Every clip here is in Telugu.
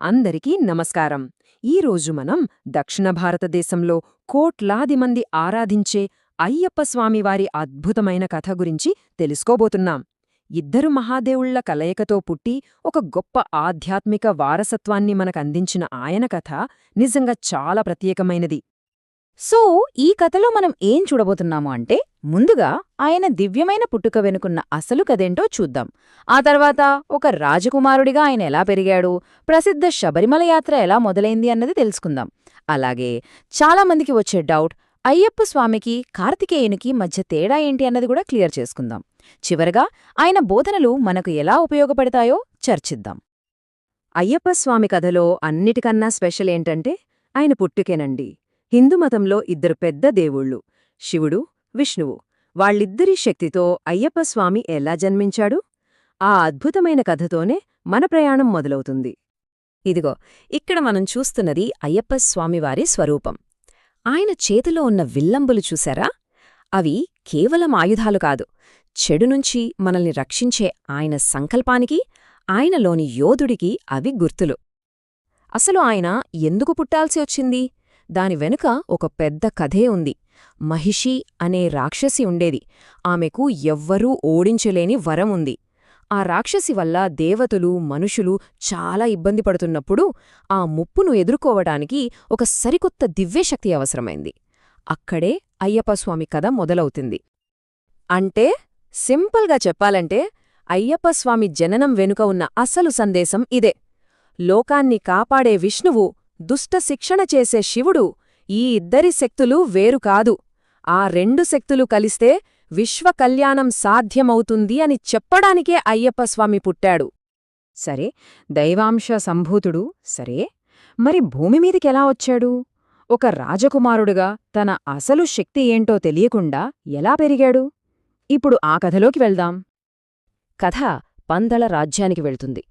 అందరికీ నమస్కారం. ఈరోజు మనం దక్షిణ భారతదేశంలో కోట్లాది మంది ఆరాధించే అయ్యప్ప స్వామివారి అద్భుతమైన కథ గురించి తెలుసుకోబోతున్నాం. ఇద్దరు మహాదేవుళ్ళ కలయికతో పుట్టి ఒక గొప్ప ఆధ్యాత్మిక వారసత్వాన్ని మనకందించిన ఆయన కథ నిజంగా చాలా ప్రత్యేకమైనది. సో ఈ కథలో మనం ఏం చూడబోతున్నాము అంటే ముందుగా ఆయన దివ్యమైన పుట్టుక వెనుకున్న అసలు కథేంటో చూద్దాం. ఆ తర్వాత ఒక రాజకుమారుడిగా ఆయన ఎలా పెరిగాడు ప్రసిద్ధ శబరిమల యాత్ర ఎలా మొదలైంది అన్నది తెలుసుకుందాం. అలాగే చాలామందికి వచ్చే డౌట్ అయ్యప్ప స్వామికి కార్తికేయునికి మధ్య తేడా ఏంటి అన్నది కూడా క్లియర్ చేసుకుందాం. చివరగా ఆయన బోధనలు మనకు ఎలా ఉపయోగపడతాయో చర్చిద్దాం. అయ్యప్ప స్వామి కథలో అన్నిటికన్నా స్పెషల్ ఏంటంటే ఆయన పుట్టుకేనండి. హిందుమతంలో ఇద్దరు పెద్ద దేవుళ్ళు శివుడు విష్ణువు. వాళ్ళిద్దరి శక్తితో అయ్యప్పస్వామి ఎలా జన్మించాడు? ఆ అద్భుతమైన కథతోనే మన ప్రయాణం మొదలవుతుంది. ఇదిగో ఇక్కడ మనం చూస్తున్నది అయ్యప్పస్వామివారి స్వరూపం. ఆయన చేతిలో ఉన్న విల్లంబులు చూశారా? అవి కేవలం ఆయుధాలు కాదు. చెడు నుంచి మనల్ని రక్షించే ఆయన సంకల్పానికి ఆయనలోని యోధుడికి అవి గుర్తులు. అసలు ఆయన ఎందుకు పుట్టాల్సి వచ్చింది? దాని వెనుక ఒక పెద్ద కథే ఉంది. మహిషి అనే రాక్షసి ఉండేది. ఆమెకు ఎవ్వరూ ఓడించలేని వరం ఉంది. ఆ రాక్షసి వల్ల దేవతలు మనుషులు చాలా ఇబ్బంది పడుతున్నప్పుడు ఆ ముప్పును ఎదుర్కోవటానికి ఒక సరికొత్త దివ్యశక్తి అవసరమైంది. అక్కడే అయ్యప్పస్వామి కథ మొదలవుతుంది. అంటే సింపుల్గా చెప్పాలంటే అయ్యప్పస్వామి జననం వెనుక ఉన్న అసలు సందేశం ఇదే. లోకాన్ని కాపాడే విష్ణువు దుష్ట శిక్షణ చేసే శివుడు ఈ ఇద్దరి శక్తులు వేరు కాదు. ఆ రెండు శక్తులు కలిస్తే విశ్వకల్యాణం సాధ్యమవుతుంది అని చెప్పడానికే అయ్యప్పస్వామి పుట్టాడు. సరే దైవాంశ సంభూతుడు సరే మరి భూమిమీదికెలా వచ్చాడు? ఒక రాజకుమారుడుగా తన అసలు శక్తి ఏంటో తెలియకుండా ఎలా పెరిగాడు? ఇప్పుడు ఆ కథలోకి వెళ్దాం. కథ పందల రాజ్యానికి వెళ్తుంది.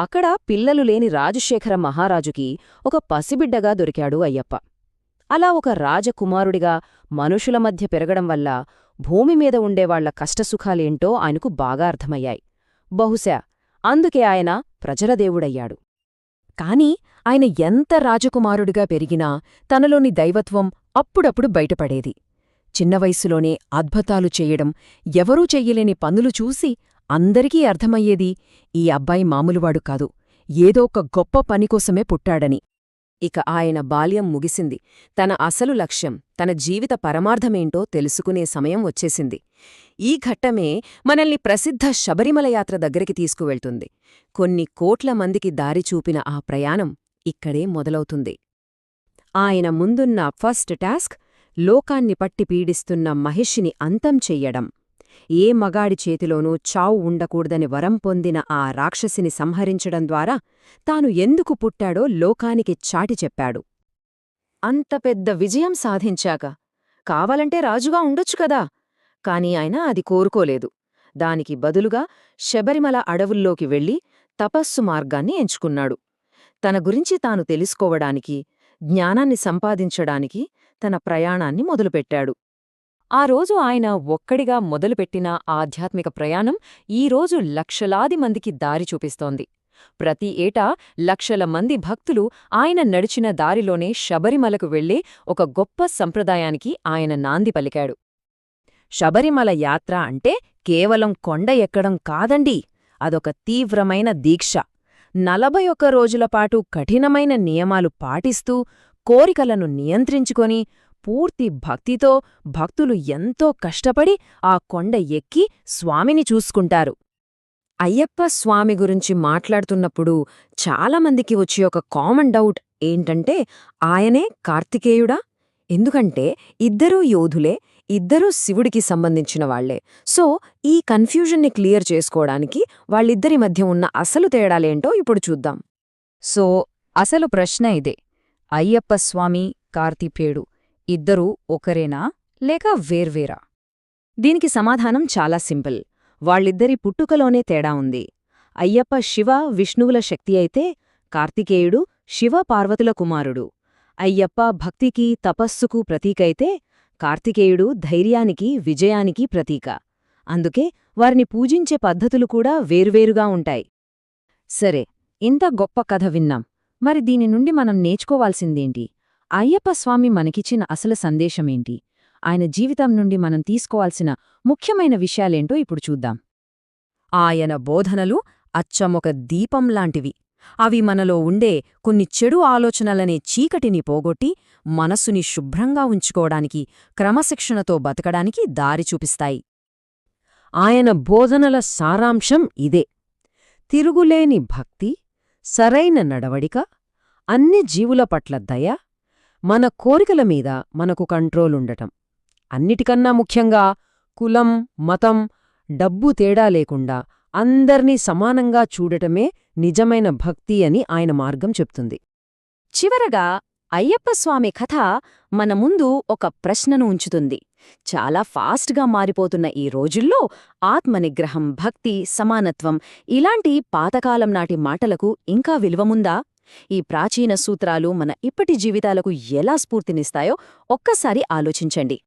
అక్కడ పిల్లలు లేని రాజశేఖర మహారాజుకి ఒక పసిబిడ్డగా దొరికాడు అయ్యప్ప. అలా ఒక రాజకుమారుడిగా మనుషుల మధ్య పెరగడం వల్ల భూమిమీద ఉండేవాళ్ళ కష్టసుఖాలేంటో ఆయనకు బాగా అర్థమయ్యాయి. బహుశా అందుకే ఆయన ప్రజలదేవుడయ్యాడు. కాని ఆయన ఎంత రాజకుమారుడిగా పెరిగినా తనలోని దైవత్వం అప్పుడప్పుడు బయటపడేది. చిన్నవయస్సులోనే అద్భుతాలు చెయ్యడం ఎవరూ చెయ్యలేని పనులు చూసి అందరికీ అర్థమయ్యేది ఈ అబ్బాయి మామూలువాడు కాదు. ఏదో ఒక గొప్ప పనికోసమే పుట్టాడని. ఇక ఆయన బాల్యం ముగిసింది. తన అసలు లక్ష్యం తన జీవిత పరమార్థమేంటో తెలుసుకునే సమయం వచ్చేసింది. ఈ ఘట్టమే మనల్ని ప్రసిద్ధ శబరిమల యాత్ర దగ్గరికి తీసుకువెళ్తుంది. కొన్ని కోట్ల మందికి దారి చూపిన ఆ ప్రయాణం ఇక్కడే మొదలవుతుంది. ఆయన ముందున్న ఫస్ట్ టాస్క్ లోకాన్ని పట్టి పీడిస్తున్న మహిషిని అంతం చెయ్యడం. ఏ మగాడి చేతిలోనూ చావు ఉండకూడదని వరం పొందిన ఆ రాక్షసిని సంహరించడం ద్వారా తాను ఎందుకు పుట్టాడో లోకానికి చాటి చెప్పాడు. అంత పెద్ద విజయం సాధించాక కావాలంటే రాజుగా ఉండొచ్చు కదా! కాని ఆయన అది కోరుకోలేదు. దానికి బదులుగా శబరిమల అడవుల్లోకి వెళ్ళి తపస్సు మార్గాన్ని ఎంచుకున్నాడు. తన గురించి తాను తెలుసుకోవడానికి జ్ఞానాన్ని సంపాదించడానికి తన ప్రయాణాన్ని మొదలుపెట్టాడు. ఆ రోజు ఆయన ఒక్కడిగా మొదలుపెట్టిన ఆధ్యాత్మిక ప్రయాణం ఈరోజు లక్షలాది మందికి దారి చూపిస్తోంది. ప్రతి ఏటా లక్షల మంది భక్తులు ఆయన నడిచిన దారిలోనే శబరిమలకు వెళ్ళే ఒక గొప్ప సంప్రదాయానికి ఆయన నాంది పలికాడు. శబరిమల యాత్ర అంటే కేవలం కొండ ఎక్కడం కాదండి అదొక తీవ్రమైన దీక్ష. నలభై ఒక్క రోజులపాటు కఠినమైన నియమాలు పాటిస్తూ కోరికలను నియంత్రించుకొని పూర్తి భక్తితో భక్తులు ఎంతో కష్టపడి ఆ కొండ ఎక్కి స్వామిని చూసుకుంటారు. అయ్యప్ప స్వామి గురించి మాట్లాడుతున్నప్పుడు చాలామందికి వచ్చే ఒక కామన్ డౌట్ ఏంటంటే ఆయనే కార్తికేయుడా? ఎందుకంటే ఇద్దరూ యోధులే ఇద్దరూ శివుడికి సంబంధించిన వాళ్ళే సో ఈ కన్ఫ్యూజన్ని క్లియర్ చేసుకోవడానికి వాళ్ళిద్దరి మధ్య ఉన్న అసలు తేడాలేంటో ఇప్పుడు చూద్దాం. సో అసలు ప్రశ్న ఇదే. అయ్యప్ప స్వామి కార్తిపేయుడు ఇద్దరూ ఒకరేనా లేక వేర్వేరా? దీనికి సమాధానం చాలా సింపుల్. వాళ్ళిద్దరి పుట్టుకలోనే తేడా ఉంది. అయ్యప్ప శివ విష్ణువుల శక్తి అయితే కార్తికేయుడు శివ పార్వతుల కుమారుడు. అయ్యప్ప భక్తికి తపస్సుకు ప్రతీకైతే కార్తికేయుడు ధైర్యానికి విజయానికి ప్రతీక. అందుకే వారిని పూజించే పద్ధతులు కూడా వేర్వేరుగా ఉంటాయి. సరే ఇంత గొప్ప కథ విన్నాం. మరి దీని నుండి మనం నేర్చుకోవాల్సిందేంటి? అయ్యప్ప స్వామి మనకిచ్చిన అసలు సందేశమేంటి? ఆయన జీవితం నుండి మనం తీసుకోవాల్సిన ముఖ్యమైన విషయాలేంటో ఇప్పుడు చూద్దాం. ఆయన బోధనలు అచ్చమొక దీపంలాంటివి అవి మనలో ఉండే కొన్ని చెడు ఆలోచనలనే చీకటిని పోగొట్టి మనస్సుని శుభ్రంగా ఉంచుకోవడానికి క్రమశిక్షణతో బతకడానికి దారి చూపిస్తాయి. ఆయన బోధనల సారాంశం ఇదే. తిరుగులేని భక్తి సరైన నడవడిక అన్ని జీవుల పట్ల దయ మన కోరికల మీద మనకు కంట్రోలుండటం అన్నిటికన్నా ముఖ్యంగా కులం మతం డబ్బు తేడా లేకుండా అందర్నీ సమానంగా చూడటమే నిజమైన భక్తి అని ఆయన మార్గం చెప్తుంది. చివరగా అయ్యప్ప స్వామి కథ మన ముందు ఒక ప్రశ్నను ఉంచుతుంది. చాలా ఫాస్ట్గా మారిపోతున్న ఈ రోజుల్లో ఆత్మనిగ్రహం భక్తి సమానత్వం ఇలాంటి పాతకాలం నాటి మాటలకు ఇంకా విలువముందా ఈ ప్రాచీన సూత్రాలు మన ఇప్పటి జీవితాలకు ఎలా స్ఫూర్తినిస్తాయో ఒక్కసారి ఆలోచించండి.